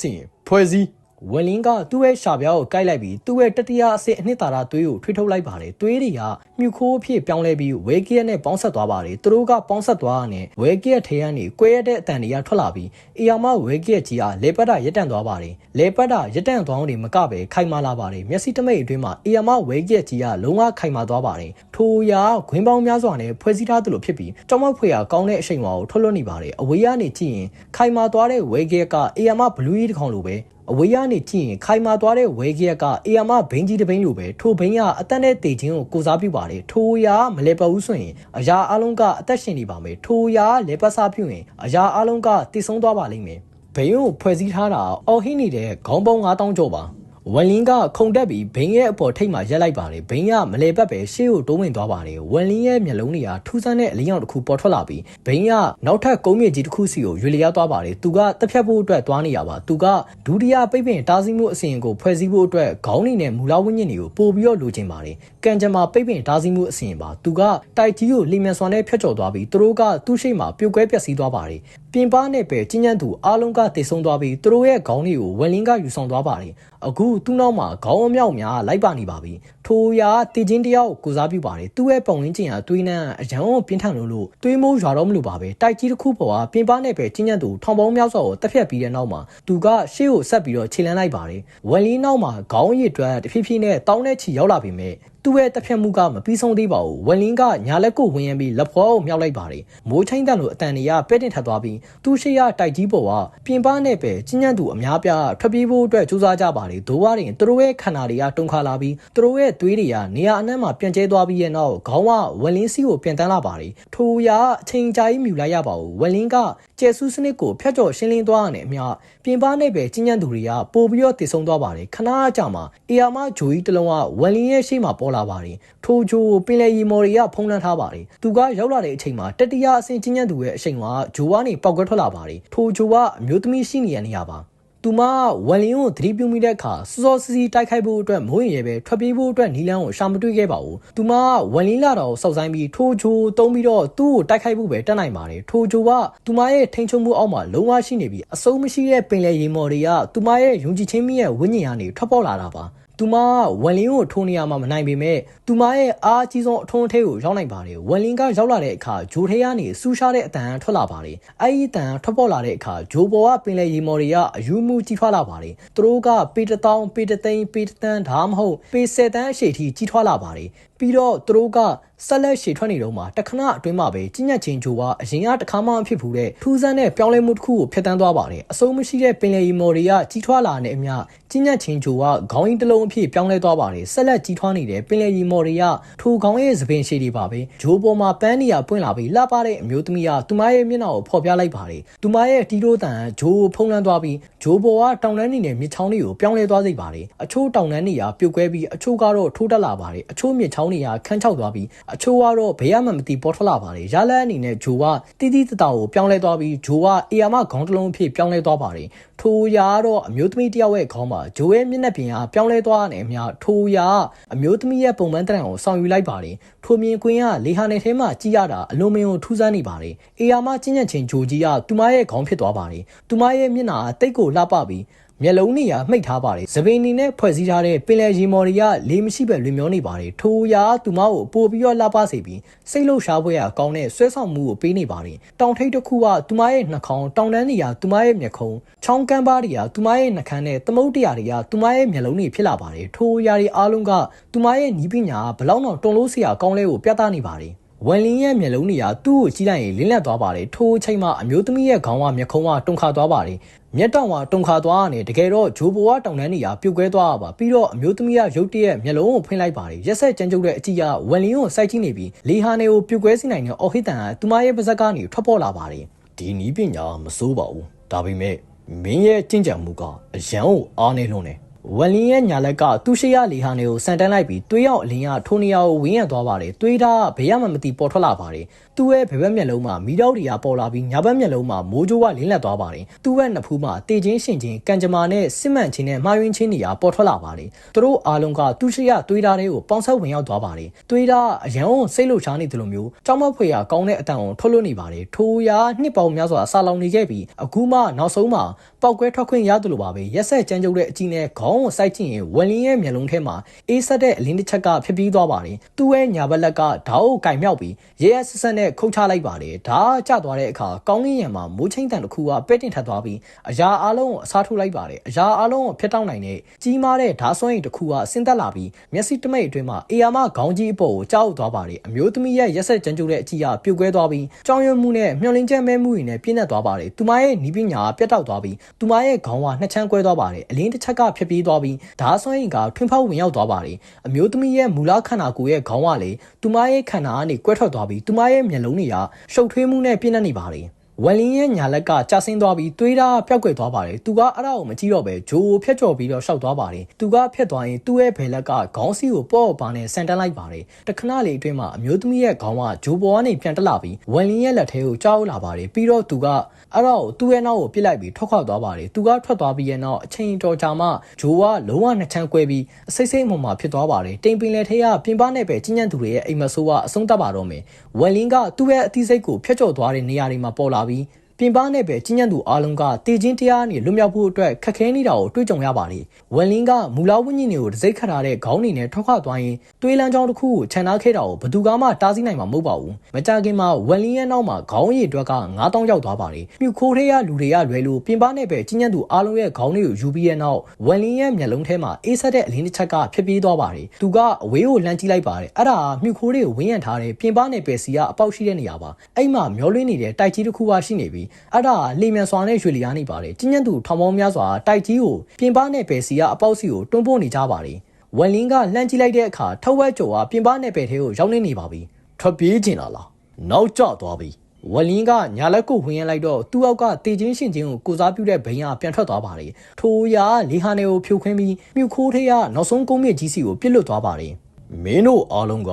စဉ်ဖွဲ့စည်း ဝလင်းကသူ့ရဲ့ရှာပြားကိုကိုက်လိုက်ပြီးသူ့ရဲ့တတိယအဆင့်အနှစ်သာရသွေးကိုထွေးထုတ်လိုက်ပါတယ်သွေးတွေကမြူခိုးအဖြစ်ပြောင်းလဲပြီးဝဲကရက်နဲ့ပေါင်းဆက်သွားပါတယ်သူတို့ကပေါင်းဆက်သွားတဲ့ဝဲကရက်ထဲကနေကွဲရတဲ့အတန်တွေကထွက်လာပြီးအီယာမဝဲကရက်ကြီးကလေပတ်တာရက်တန့်သွားပါတယ်လေပတ်တာရက်တန့်သွားအောင်နေမကပဲခိုင်မာလာပါတယ်မျက်စိတမိတ်အတွင်းမှာအီယာမဝဲကရက်ကြီးကလုံးဝခိုင်မာသွားပါတယ်ထိုရာဂွင်းပေါင်းများစွာနဲ့ဖွဲ့စည်းထားသလိုဖြစ်ပြီးကြောင်မဖွေရကောင်းတဲ့အချိန်ဝါကိုထွက်လွတ်နေပါတယ်အဝေးကနေကြည့်ရင်ခိုင်မာသွားတဲ့ဝဲကရက်ကအီယာမဘလူးကြီးတစ်ကောင်လိုပဲ အဝေးကနေကြည့်ရင်ခိုင်မာသွားတဲ့ဝဲကရက်ကအေယာမဘိန်းကြီးတစ်ဘိန်းလိုပဲထိုဘိန်းကအသက်နဲ့တေခြင်းကိုကိုစားပြုပါတယ်ထိုရာမလဲပတ်ဘူးဆိုရင်အရာအလုံးကအသက်ရှင်နေပါမယ်ထိုရာလဲပတ်စားပြုရင်အရာအလုံးကတည်ဆုံးသွားပါလိမ့်မယ်ဘိန်းကိုဖွဲ့စည်းထားတာအော်ဟင်းနေတဲ့ခေါင်းပေါင်း9000ကျော်ပါ ဝလင်းကခုန်တက်ပြီးဘိန်းရဲ့အပေါ်ထိတ်မှရက်လိုက်ပါတယ်ဘိန်းကမလဲပတ်ပဲရှေ့ကိုတိုးဝင်သွားပါတယ်ဝလင်းရဲ့မျက်လုံးတွေကထူးဆန်းတဲ့အလင်းရောင်တစ်ခုပေါ်ထွက်လာပြီးဘိန်းကနောက်ထပ်ကုန်းမြင့်ကြီးတစ်ခုစီကိုရွေလျားသွားပါတယ်သူကတက်ဖြတ်ဖို့အတွက်သွားနေရပါသူကဒုတိယပိတ်ပင်တားဆီးမှုအစဉ်ကိုဖွဲ့စည်းဖို့အတွက်ခေါင်းနေနဲ့မူလဝိညာဉ်တွေကိုပို့ပြီးတော့လိုချင်ပါတယ်ကံကြမ္မာပိတ်ပင်တားဆီးမှုအစဉ်ပါသူကတိုက်ကြီးကိုလီမြန်စွာနဲ့ဖျက်ချော်သွားပြီးသူတို့ကသူ့ရှိမှပြုတ်ကွဲပျက်စီးသွားပါတယ် ပြင်ပနဲ့ပဲကျဉ်းညံ့သူအားလုံးကတည်ဆုံသွားပြီးသူတို့ရဲ့ခေါင်းတွေကိုဝက်လင်းကယူဆောင်သွားပါတယ်အခုသူ့နောက်မှာခေါင်းအမြောက်များလိုက်ပါနေပါပြီထိုရာတည်ချင်းတယောက်ကိုစားပြုပါတယ်သူ့ရဲ့ပုံရင်းကျင်ဟာတွေးနှံအရန်ကိုပြင်းထန်လို့လို့တွေးမိုးရွာတော့မလို့ပါပဲတိုက်ကြီးတစ်ခုပေါ်ကပြင်ပနဲ့ပဲကျဉ်းညံ့သူထောင်ပေါင်းများစွာကိုတက်ဖြတ်ပြီးတဲ့နောက်မှာသူကရှေ့ကိုဆက်ပြီးတော့ခြေလန်းလိုက်ပါတယ်ဝက်လင်းနောက်မှာခေါင်းရည်အတွက်တဖြည်းဖြည်းနဲ့တောင်းတဲ့ချီရောက်လာပြီမဲ့ သူ့ရဲ့တက်ဖြတ်မှုကမပြီးဆုံးသေးပါဘူးဝက်လင်းကညာလက်ကိုဝင်ရပြီးလက်ဖွားကိုမြောက်လိုက်ပါတယ်မိုးချင်းတန်လိုအတန်တွေကပဲ့တင်ထပ်သွားပြီးသူ့ရှိရတိုက်ကြီးပေါ်ကပြင်ပနဲ့ပဲကျဉ်းညံ့သူအများပြားထွက်ပြေးဖို့အတွက်ကြိုးစားကြပါတယ်ဒိုးဝါရင်သူတို့ရဲ့ခန္ဓာတွေကတုန်ခါလာပြီးသူတို့ရဲ့သွေးတွေကနေရာအနှံ့မှာပြန့်ကျဲသွားပြီးရဲ့နောက်ခေါင်းကဝက်လင်းစီကိုပြန်တန်းလာပါတယ်ထိုရာအချိန်ကြာကြီးမြူလိုက်ရပါဘူးဝက်လင်းကကျဲဆူးစနစ်ကိုဖျက်ကျော်ရှင်းလင်းသွားရတဲ့အမျှပြင်ပနဲ့ပဲကျဉ်းညံ့သူတွေကပို့ပြီးတော့တည်ဆုံသွားပါတယ်ခဏကြာမှအေယာမဂျိုကြီးတလုံးကဝက်လင်းရဲ့ရှေ့မှာပေါ်လာပါတယ်ထိုဂျိုကိုပင်လယ်ရီမော်တွေကဖုံးလွှမ်းထားပါတယ်သူကရောက်လာတဲ့အချိန်မှာတတိယအဆင့်ကျဉ်းညံ့သူရဲ့အချိန်ကဂျိုကနေပေါက်ကွဲထွက်လာပါတယ်ထိုဂျိုကအမျိုးသမီးရှိနေရနေရပါသူမဝက်လင်းကိုသတိပြုမိတဲ့အခါစောစောစီးစီးတိုက်ခိုက်ဖို့အတွက်မိုးရင်ရဲပဲထွက်ပြေးဖို့အတွက်နီလန်းကိုရှာမတွေ့ခဲ့ပါဘူး။သူမဝက်လင်းလာတော့စောက်ဆိုင်ပြီးထိုချိုတုံးပြီးတော့သူ့ကိုတိုက်ခိုက်ဖို့ပဲတက်နိုင်ပါတယ်။ထိုချိုကသူမရဲ့ထိန်ချုံမှုအောက်မှာလုံးဝရှိနေပြီးအစိုးမရှိတဲ့ပင်လယ်ရေမော်တွေကသူမရဲ့ယုံကြည်ခြင်းမိရဲ့ဝိညာဉ်ကနေထွက်ပေါ်လာတာပါ။ သူမဝက်လင်းကိုထိုးနေရမှာမနိုင်ပေမဲ့သူမရဲ့အားအကြီးဆုံးအထုံးအထဲကိုရောက်နိုင်ပါတယ်ဝက်လင်းကရောက်လာတဲ့အခါဂျိုထဲကနေစူးရှားတဲ့အတန်ထွက်လာပါတယ်အဲ့ဒီအတန်ထွက်ပေါ်လာတဲ့အခါဂျိုပေါ်ကပင်လယ်ရေမော်တွေကအယူမှုကြီးထွားလာပါတယ်သူတို့ကပေတတောင်ပေတသိန်းပေတသန်းဒါမှမဟုတ်ပေဆယ်တန်းအရှိထိကြီးထွားလာပါတယ် ပြီးတော့သူတို့ကဆက်လက်ရှည်ထွက်နေတော့မှတခဏအတွင်းမှာပဲကြီးညက်ချင်းဂျိုကအရင်ကတခါမှမဖြစ်ဘူးတဲ့ထူးဆန်းတဲ့ပြောင်းလဲမှုတစ်ခုကိုဖျက်ဆီးသွားပါတယ်အစိုးမရှိတဲ့ပင်လယ်ရီမော်တွေကကြီးထွားလာတဲ့အမျှကြီးညက်ချင်းဂျိုကခေါင်းရင်းတစ်လုံးအဖြစ်ပြောင်းလဲသွားပါတယ်ဆက်လက်ကြီးထွားနေတဲ့ပင်လယ်ရီမော်တွေကထိုခေါင်းရဲ့သပင်ရှည်တွေပါပဲဂျိုပေါ်မှာပန်းနေရပွင့်လာပြီးလှပတဲ့အမျိုးသမီးကသူမရဲ့မျက်နှာကိုဖော်ပြလိုက်ပါတယ်သူမရဲ့တီတိုးတန်ဂျိုကိုဖုံးလွှမ်းသွားပြီးဂျိုပေါ်ကတောင်တန်းနေတဲ့မြစ်ချောင်းတွေကိုပြောင်းလဲသွားစေပါတယ်အချို့တောင်တန်းတွေကပြုတ်ကွဲပြီးအချို့ကတော့ထိုးတက်လာပါတယ်အချို့မြစ်ချောင်းင်းတွေကခန်းချောက်သွားပြီးအချို့ကတော့ဘယ်ရမှမသိပေါ်ထွက်လာပါတယ်ရလန်းအနေနဲ့ဂျိုကတီးတီးတတာကိုပြောင်းလဲသွားပြီးဂျိုကအေယာမခေါင်းတစ်လုံးအဖြစ်ပြောင်းလဲသွားပါတယ်ထိုရာကတော့အမျိုးသမီးတယောက်ရဲ့ခေါင်းမှာဂျိုရဲ့မျက်နှာပြင်ကပြောင်းလဲသွားတဲ့အမျှထိုရာအမျိုးသမီးရဲ့ပုံမှန်တရံကိုဆောင်ယူလိုက်ပါတယ်ထိုမြင်ကွင်းကလေဟာနယ်ထဲမှာကြည့်ရတာအလုံးမင်းကိုထူးဆန်းနေပါတယ်အေယာမကျဉ်းညံ့ချင်းဂျိုကြီးကသူမရဲ့ခေါင်းဖြစ်သွားပါတယ်သူမရဲ့မျက်နှာကတိတ်ကိုလှပပြီး မျက်လုံးနေရမှိတ်ထားပါတယ်။သပင်နေနဲ့ဖွဲ့စည်းထားတဲ့ပင်လယ်ရေမော်တွေကလေမရှိပဲလွင်မျောနေပါတယ်။ထိုရာသူမကိုပို့ပြီးတော့လှပစေပြီးစိတ်လှုပ်ရှားပွဲရကောင်းတဲ့ဆွဲဆောင်မှုကိုပေးနေပါတယ်။တောင်ထိပ်တစ်ခုကသူမရဲ့နှာခေါင်းတောင်တန်းနေရသူမရဲ့မျက်ခုံးချောင်းကမ်းပါးတွေကသူမရဲ့နှာခမ်းနဲ့သမုတ်တရာတွေကသူမရဲ့မျက်လုံးတွေဖြစ်လာပါတယ်။ထိုရာတွေအားလုံးကသူမရဲ့ညီပညာဘလောက်တော့တုံလို့စရာကောင်းလဲကိုပြသနေပါတယ်။ ဝန်လင်းရဲ့မျက်လုံးတွေကသူ့ကိုကြည့်လိုက်ရင်လင်းလက်သွားပါတယ်ထိုအချိန်မှာအမျိုးသမီးရဲ့ခေါင်းကမျက်ခုံးကတုန်ခါသွားပါတယ်မျက်တောင်ကတုန်ခါသွားရတယ်တကယ်တော့ဂျိုဘိုကတောင်တန်းနေရပြုတ်ကွဲသွားပါပြီးတော့အမျိုးသမီးကရုတ်တရက်မျက်လုံးကိုဖွင့်လိုက်ပါတယ်ရက်ဆက်ကြမ်းကြုတ်တဲ့အကြည့်ကဝန်လင်းကိုစိုက်ကြည့်နေပြီးလေဟာနေကိုပြုတ်ကွဲစေနိုင်တဲ့အော်ဟစ်တန်ကသူမရဲ့ပါဇက်ကနေထွက်ပေါ်လာပါတယ်ဒီနီးပညာမစိုးပါဘူးဒါပေမဲ့မင်းရဲ့ကြင်ကြံမှုကအရန်ကိုအားနေလွန်းတယ် ဝလင်းရဲ့ညာလက်ကသူရှိရလီဟာနေကိုစန်တန်းလိုက်ပြီးသွေးရောက်အလင်းကထိုနေရာကိုဝင်းရသွားပါတယ်သွေးသားဘယ်ရမှမသိပေါ်ထွက်လာပါတယ် သူ့ရဲ့ဘယ်ဘက်မျက်လုံးမှာမီးတောက်တွေကပေါ်လာပြီးညာဘက်မျက်လုံးမှာမိုးကြိုးကလင်းလက်သွားပါတယ်သူ့ရဲ့နှစ်ဖူးမှာတေချင်းရှင်ချင်းကံကြမ္မာနဲ့စစ်မှန်ချင်းနဲ့မှားယွင်းချင်းတွေကပေါ်ထွက်လာပါတယ်သူတို့အားလုံးကသူရှိရသွေးသားတွေကိုပေါင်းဆက်ဝင်ရောက်သွားပါတယ်သွေးသားအရန်ကိုစိတ်လှုပ်ရှားနေတယ်လို့မျိုးကြောက်မဖွေရကောင်းတဲ့အတန်ကိုထုတ်လွှတ်နေပါတယ်ထိုရာနှစ်ပေါင်းများစွာဆာလောင်နေခဲ့ပြီးအခုမှနောက်ဆုံးမှာပောက်ကွဲထွက်ခွင့်ရတယ်လို့ပါပဲရက်ဆက်ကြမ်းကြုတ်တဲ့အကြည့်နဲ့ခေါင်းကိုစိုက်ကြည့်ရင်ဝန်လင်းရဲ့မျက်လုံးထဲမှာအေးဆက်တဲ့အလင်းတစ်ချက်ကဖြစ်ပြီးသွားပါတယ်သူ့ရဲ့ညာဘက်လက်ကဓာတ်အုပ်ကင်မြောက်ပြီးရဲရဲဆက်ဆက်နဲ့ခုတ်ချလိုက်ပါတယ်ဓာတ်ကျသွားတဲ့အခါကောင်းကင်ရံမှာမိုးချင်းတန်တစ်ခုကပဲ့တင်ထပ်သွားပြီးအရာအလုံးကိုအစားထိုးလိုက်ပါတယ်အရာအလုံးကိုဖျက်တောက်နိုင်တဲ့ကြီးမားတဲ့ဓာတ်စွမ်းရည်တစ်ခုကဆင်းသက်လာပြီးမျက်စိတမိတ်အတွင်းမှာအေယာမခေါင်းကြီးအပေါ်ကိုကြောက်သွားပါတယ်အမျိုးသမီးရဲ့ရက်ဆက်ကြမ်းကြုတ်တဲ့အကြည့်ကပြုတ်ကွဲသွားပြီးကြောင်ရွံ့မှုနဲ့မျောလင်းချက်မဲမှုတွေနဲ့ပြည့်နှက်သွားပါတယ်သူမရဲ့နီးပညာပြတ်တောက်သွားပြီးသူမရဲ့ခေါင်းကနှစ်ချမ်းကွဲသွားပါတယ်အလင်းတစ်ချက်ကဖြစ်ပြီးသွားပြီးဓာတ်စွမ်းရည်ကထွန်းဖောက်ဝင်ရောက်သွားပါတယ်အမျိုးသမီးရဲ့မူလခန္ဓာကိုယ်ရဲ့ခေါင်းကလေသူမရဲ့ခန္ဓာကနေကွဲထွက်သွားပြီးသူမရဲ့မျက်လုံးတွေကရှုပ်ထွေးမှုနဲ့ပြည့်နှက်နေပါတယ်ဝလင်းရဲ့ညာလက်ကကြာဆင်းသွားပြီးသွေးဓာတ်ပျောက်ကွယ်သွားပါတယ်သူကအဲ့ဒါကိုမကြည့်တော့ပဲဂျိုကိုဖျက်ကျော်ပြီးတော့ရှောက်သွားပါတယ်သူကဖျက်သွားရင်သူ့ရဲ့ဘယ်လက်ကခေါင်းစီးကိုပေါ့ပါနဲ့ဆန်တက်လိုက်ပါတယ်တခဏလေးအတွင်းမှာအမျိုးသမီးရဲ့ခေါင်းကဂျိုပေါ်ကနေပြန်တက်လာပြီးဝလင်းရဲ့လက်ထဲကိုကြောက်လာပါတယ်ပြီးတော့သူက အဲ့ဒါကိုသူ့ရဲ့နောက်ကိုပြစ်လိုက်ပြီးထွက်ခွာသွားပါတယ်သူကထွက်သွားပြီးရဲ့နောက်အချိန်တော်ကြာမှဂျိုကလုံးဝနှစ်ချမ်းကွဲပြီးအစိမ့်စိမ့်အမှမှာဖြစ်သွားပါတယ်တိမ်ပင်လက်ထဲကပြင်ပနဲ့ပဲကျဉ်းညံ့သူတွေရဲ့အိမ်မဆိုးကအဆုံးသတ်ပါတော့မယ်ဝလင်းကသူ့ရဲ့အသီးစိတ်ကိုဖျက်ကျော်သွားတဲ့နေရာတွေမှာပေါ်လာပြီး ပြင်ပနဲ့ပဲကြီးညံ့သူအားလုံးကတည်ခြင်းတရားနဲ့လွတ်မြောက်ဖို့အတွက်ခက်ခဲနေတာကိုတွေးကြုံရပါလေ။ဝန်လင်းကမူလာဝင်းကြီးတွေကိုတစိ့ခတ်ထားတဲ့ခေါင်းနေနဲ့ထွက်ခွာသွားရင်တွေးလန်းချောင်းတစ်ခုကိုခြံထားခဲ့တာကိုဘသူကမှတားဆီးနိုင်မှာမဟုတ်ပါဘူး။မကြခင်မှာဝန်လင်းရဲ့နောက်မှာခေါင်းရည်အတွက်က9000ရောက်သွားပါလေ။မြုပ်ခိုးထဲရလူတွေကလွယ်လို့ပြင်ပနဲ့ပဲကြီးညံ့သူအားလုံးရဲ့ခေါင်းတွေကိုယူပြီးရဲ့နောက်ဝန်လင်းရဲ့မျက်လုံးထဲမှာအေးဆက်တဲ့အလင်းတစ်ချက်ကဖြစ်ပြေးသွားပါတယ်။သူကအဝေးကိုလှမ်းကြည့်လိုက်ပါတယ်။အဲ့ဒါမြုပ်ခိုးတွေကိုဝင်းရံထားတဲ့ပြင်ပနဲ့ပဲစီကအပေါက်ရှိတဲ့နေရာပါ။အဲ့မှာမျောလင်းနေတဲ့တိုက်ကြီးတစ်ခုပါရှိနေပြီးအဲ့ဒါလေမြန်စွာနဲ့ရွှေလျားနေပါတယ်။ကျဉ်းညံ့သူထောင်ပေါင်းများစွာတိုက်ကြီးကိုပြင်ပနဲ့ပဲစီကအပေါက်စီကိုတွန်းပို့နေကြပါတယ်။ဝန်လင်းကလှမ်းကြည့်လိုက်တဲ့အခါထဝက်ကျော်ကပြင်ပနဲ့ပဲထဲကိုရောက်နေနေပါပြီ။ထွက်ပြေးကျင်လာလား။နောက်ကျသွားပြီ။ဝလင်းကညာလက်ကိုဝင်ရလိုက်တော့သူ့အောက်ကတေချင်းရှင်ချင်းကိုကိုစားပြုတဲ့ဘိန်းကပြန်ထွက်သွားပါတယ်။ထိုရာလေဟာနေကိုဖြိုခွင်းပြီးမြုပ်ခိုးထေးကနောက်ဆုံးကုန်းမြင့်ကြီးစီကိုပြစ်လွတ်သွားပါတယ်။မင်းတို့အားလုံးက